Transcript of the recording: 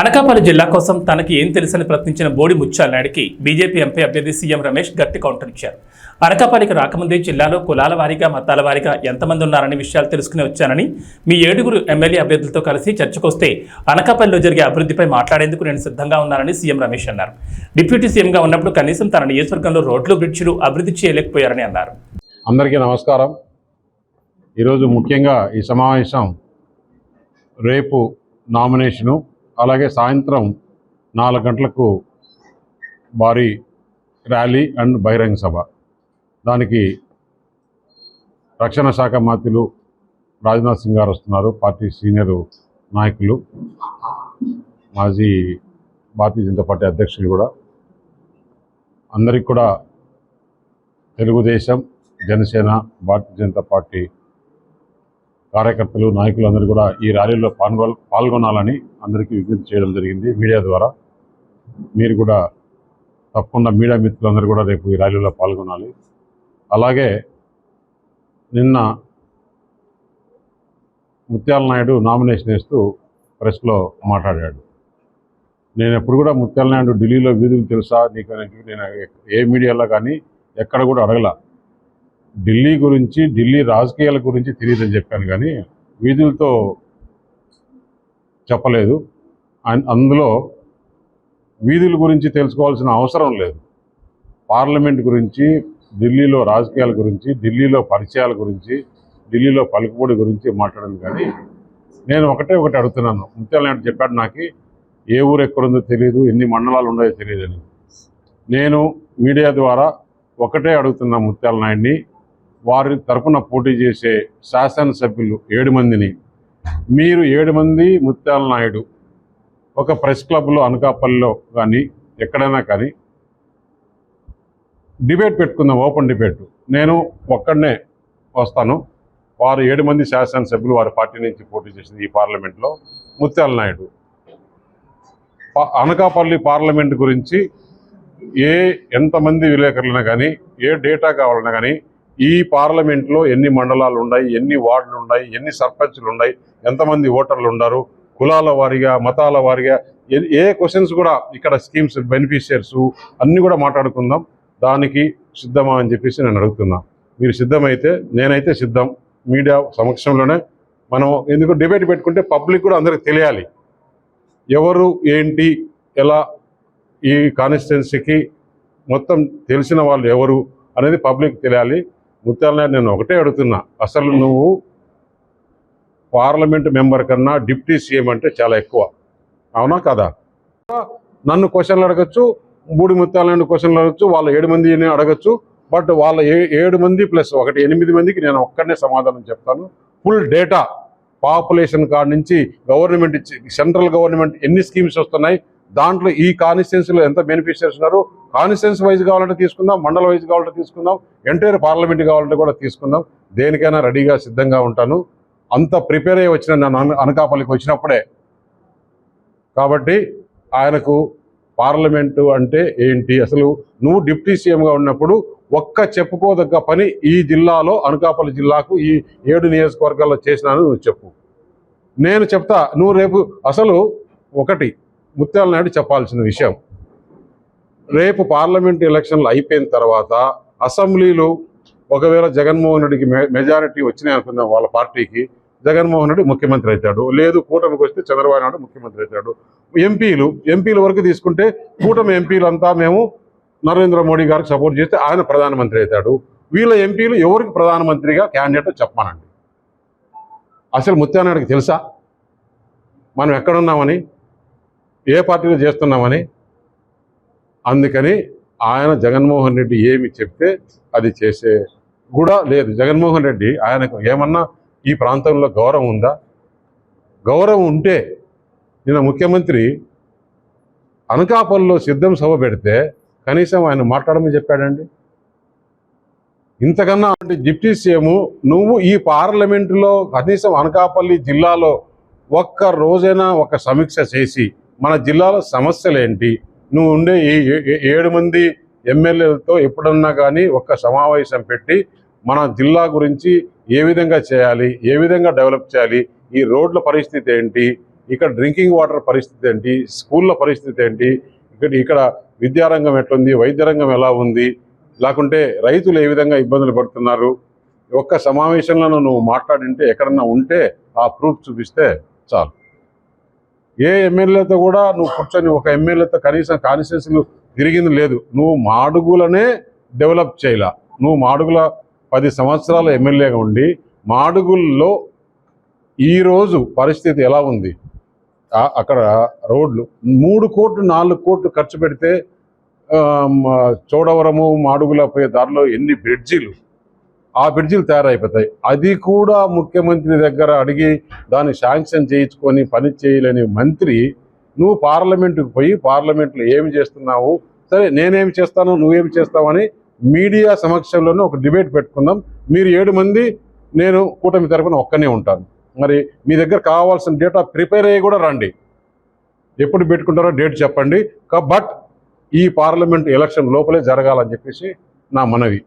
అనకాపల్లి జిల్లా కోసం తనకి ఏం తెలుసని ప్రశ్నించిన బోడి ముత్యాలనాయుడికి బీజేపీ ఎంపీ అభ్యర్థి సీఎం రమేష్ గట్టి కౌంటర్ ఇచ్చారు. అనకాపల్లికి రాకముందే జిల్లాలో కులాల వారీగా మతాల వారీగా ఎంతమంది ఉన్నారనే విషయాలు తెలుసుకుని వచ్చానని మీ ఏడుగురు ఎమ్మెల్యే అభ్యర్థులతో కలిసి చర్చకొస్తే అనకాపల్లిలో జరిగే అభివృద్ధిపై మాట్లాడేందుకు నేను సిద్ధంగా ఉన్నానని సీఎం రమేష్ అన్నారు. డిప్యూటీ సీఎంగా ఉన్నప్పుడు కనీసం తన నియోజకవర్గంలో రోడ్లు బ్రిడ్జిలు అభివృద్ధి చేయలేకపోయారని అన్నారు. అందరికీ నమస్కారం. ఈరోజు ముఖ్యంగా ఈ సమావేశం రేపు నామినేషను అలాగే సాయంత్రం నాలుగు గంటలకు భారీ ర్యాలీ అండ్ బహిరంగ సభ. దానికి రక్షణ శాఖ మంత్రులు రాజ్నాథ్ సింగ్ గారు వస్తున్నారు పార్టీ సీనియర్ నాయకులు మాజీ భారతీయ జనతా పార్టీ అధ్యక్షులు కూడా. అందరికి కూడా తెలుగుదేశం జనసేన భారతీయ జనతా పార్టీ కార్యకర్తలు నాయకులు అందరూ కూడా ఈ ర్యాలీలో పాల్గొ పాల్గొనాలని అందరికీ విజ్ఞప్తి చేయడం జరిగింది మీడియా ద్వారా. మీరు కూడా తప్పకుండా మీడియా మిత్రులందరూ కూడా రేపు ఈ ర్యాలీలో పాల్గొనాలి. అలాగే నిన్న ముత్యాల నాయుడు నామినేషన్ వేస్తూ ప్రెస్లో మాట్లాడాడు. నేను ఎప్పుడు కూడా ముత్యాల నాయుడు ఢిల్లీలో వీధులు తెలుసా? నీకు నేను ఏ మీడియాలో కానీ ఎక్కడ కూడా అడగల. ఢిల్లీ గురించి ఢిల్లీ రాజకీయాల గురించి తెలియదని చెప్పాను కానీ వీధులతో చెప్పలేదు. అందులో వీధుల గురించి తెలుసుకోవాల్సిన అవసరం లేదు. పార్లమెంట్ గురించి ఢిల్లీలో రాజకీయాల గురించి ఢిల్లీలో పరిచయాల గురించి ఢిల్లీలో పలుకుబడి గురించి మాట్లాడాను కానీ నేను ఒకటే ఒకటి అడుగుతున్నాను. ముత్యాల నాయుడు చెప్పాడు నాకు ఏ ఊరు ఎక్కడుందో తెలియదు ఎన్ని మండలాలు ఉన్నాయో తెలియదని నేను మీడియా ద్వారా ఒకటే అడుగుతున్నా ముత్యాల నాయుడిని వారి తరపున పోటీ చేసే శాసనసభ్యులు ఏడు మందిని. మీరు ఏడు మంది ముత్యాల నాయుడు. ఒక ప్రెస్ క్లబ్లో అనకాపల్లిలో కానీ ఎక్కడైనా కానీ డిబేట్ పెట్టుకుందాం ఓపెన్ డిబేట్. నేను ఒక్కడనే వస్తాను. వారు ఏడు మంది శాసనసభ్యులు వారి పార్టీ నుంచి పోటీ చేసింది ఈ పార్లమెంట్లో ముత్యాల నాయుడు. అనకాపల్లి పార్లమెంట్ గురించి ఏ ఎంతమంది విలేకరులైనా కానీ ఏ డేటా కావాలన్నా కానీ ఈ పార్లమెంట్లో ఎన్ని మండలాలు ఉన్నాయి ఎన్ని వార్డులు ఉన్నాయి ఎన్ని సర్పంచ్లు ఉన్నాయి ఎంతమంది ఓటర్లు ఉన్నారు కులాల వారీగా మతాల వారిగా ఏ- ఏ క్వశ్చన్స్ కూడా ఇక్కడ స్కీమ్స్ బెనిఫిషియర్స్ అన్నీ కూడా మాట్లాడుకుందాం. దానికి సిద్ధమా అని చెప్పేసి నేను అడుగుతున్నా. మీరు సిద్ధమైతే నేనైతే సిద్ధం. మీడియా సమక్షంలోనే మనం ఎందుకు డిబేట్ పెట్టుకుంటే పబ్లిక్ కూడా అందరికి తెలియాలి. ఎవరు ఏంటి ఎలా ఈ కాన్స్టిట్యున్సీకి మొత్తం తెలిసిన వాళ్ళు ఎవరు అనేది పబ్లిక్ తెలియాలి. ముత్యాల నేను ఒకటే అడుగుతున్నా. అసలు నువ్వు పార్లమెంట్ మెంబర్ కన్నా డిప్యూటీ సీఎం అంటే చాలా ఎక్కువ. అవునా కదా? నన్ను క్వశ్చన్లు అడగచ్చు మూడు ముత్యాల క్వశ్చన్లు అడగచ్చు వాళ్ళ ఏడు మందిని అడగచ్చు బట్ వాళ్ళ ఏ ఏడు మంది ప్లస్ ఒకటి ఎనిమిది మందికి నేను ఒక్కడనే సమాధానం చెప్తాను. Full data. పాపులేషన్ కాడ నుంచి గవర్నమెంట్ సెంట్రల్ గవర్నమెంట్ ఎన్ని స్కీమ్స్ వస్తున్నాయి దాంట్లో ఈ కాన్స్టిట్యున్సీలో ఎంత బెనిఫిషియర్స్ ఉన్నారు? కాన్స్టిట్యున్సీ వైజ్ కావాలంటే తీసుకుందాం మండల వైజ్ కావాలంటే తీసుకుందాం ఎంటైర్ పార్లమెంట్ కావాలంటే కూడా తీసుకుందాం. దేనికైనా రెడీగా సిద్ధంగా ఉంటాను. అంత ప్రిపేర్ అయ్యి వచ్చిన నన్ను అనకాపల్లికి వచ్చినప్పుడే. కాబట్టి ఆయనకు పార్లమెంటు అంటే ఏంటి? అసలు నువ్వు డిప్యూటీ సీఎంగా ఉన్నప్పుడు ఒక్క చెప్పుకోదగ్గ పని ఈ జిల్లాలో అనకాపల్లి జిల్లాకు ఈ ఏడు నియోజకవర్గాల్లో చేసినాను నువ్వు చెప్పు. నేను చెప్తా నువ్వు రేపు అసలు ఒకటి ముత్యాల నాయుడు చెప్పాల్సిన విషయం. రేపు పార్లమెంట్ ఎలక్షన్లు అయిపోయిన తర్వాత అసెంబ్లీలు ఒకవేళ జగన్మోహన్ రెడ్డికి మె- మెజారిటీ వచ్చినాయి అనుకుందాం వాళ్ళ పార్టీకి జగన్మోహన్ రెడ్డి ముఖ్యమంత్రి అవుతాడు. లేదు కూటమికి వస్తే చంద్రబాబు నాయుడు ముఖ్యమంత్రి అవుతాడు. ఎంపీలు ఎంపీల వరకు తీసుకుంటే కూటమి ఎంపీలంతా మేము నరేంద్ర మోడీ గారికి సపోర్ట్ చేస్తే ఆయన ప్రధానమంత్రి అవుతాడు. వీళ్ళ ఎంపీలు ఎవరికి ప్రధానమంత్రిగా క్యాండిడేట్ చెప్పానండి అసలు ముత్యానాయుడికి తెలుసా? మనం ఎక్కడున్నామని? ఏ పార్టీలో చేస్తున్నామని? అందుకని ఆయన జగన్మోహన్ రెడ్డి ఏమి చెప్తే అది చేసే కూడా లేదు. జగన్మోహన్ రెడ్డి ఆయనకు ఏమన్నా ఈ ప్రాంతంలో గౌరవం ఉందా? గౌరవం ఉంటే నిన్న ముఖ్యమంత్రి అనకాపల్లిలో సిద్ధం సభ పెడితే కనీసం ఆయన మాట్లాడమని చెప్పాడండి. ఇంతకన్నా అంటే డిప్యూటీ సీఎం నువ్వు ఈ పార్లమెంటులో కనీసం అనకాపల్లి జిల్లాలో ఒక్క రోజైనా ఒక సమీక్ష చేసి మన జిల్లాలో సమస్యలు ఏంటి నువ్వు ఉండే ఈ ఏ- ఏ- ఏడు మంది ఎమ్మెల్యేలతో ఎప్పుడన్నా కానీ ఒక్క సమావేశం పెట్టి మన జిల్లా గురించి ఏ విధంగా చేయాలి ఏ విధంగా డెవలప్ చేయాలి ఈ రోడ్ల పరిస్థితి ఏంటి ఇక్కడ డ్రింకింగ్ వాటర్ పరిస్థితి ఏంటి స్కూళ్ళ పరిస్థితి ఏంటి ఇక్కడ ఇక్కడ విద్యారంగం ఎట్లుంది వైద్య రంగం ఎలా ఉంది లేకుంటే రైతులు ఏ విధంగా ఇబ్బందులు పడుతున్నారు ఒక్క సమావేశంలో నువ్వు మాట్లాడింటే ఎక్కడన్నా ఉంటే ఆ ప్రూఫ్ చూపిస్తే చాలు. ఏ ఎమ్మెల్యేతో కూడా నువ్వు కూర్చొని ఒక ఎమ్మెల్యేతో కనీసం కాన్స్టిట్యూన్సీలు తిరిగింది లేదు. నువ్వు మాడుగులనే డెవలప్ చేయలా? నువ్వు మాడుగుల పది సంవత్సరాల ఎమ్మెల్యేగా ఉండి మాడుగుల్లో ఈరోజు పరిస్థితి ఎలా ఉంది? అక్కడ రోడ్లు మూడు కోట్లు నాలుగు కోట్లు ఖర్చు పెడితే చోడవరము మాడుగుల పోయే దారిలో ఎన్ని బ్రిడ్జిలు? ఆ బ్రిడ్జిలు తయారైపోతాయి. అది కూడా ముఖ్యమంత్రి దగ్గర అడిగి దాన్ని శాంక్షన్ చేయించుకొని పని చేయలేని మంత్రి నువ్వు పార్లమెంటుకు పోయి పార్లమెంట్లో ఏమి చేస్తున్నావు? సరే నేనేమి చేస్తాను నువ్వేమి చేస్తావని మీడియా సమక్షంలోనే ఒక డిబేట్ పెట్టుకుందాం. మీరు ఏడు మంది నేను కూటమి తరపున ఒక్కనే ఉంటాను. మరి మీ దగ్గర కావాల్సిన డేటా ప్రిపేర్ అయ్యి కూడా రండి. ఎప్పుడు పెట్టుకుంటారో డేట్ చెప్పండి. బట్ ఈ పార్లమెంట్ ఎలక్షన్ లోపలే జరగాలని చెప్పేసి నా మనవి.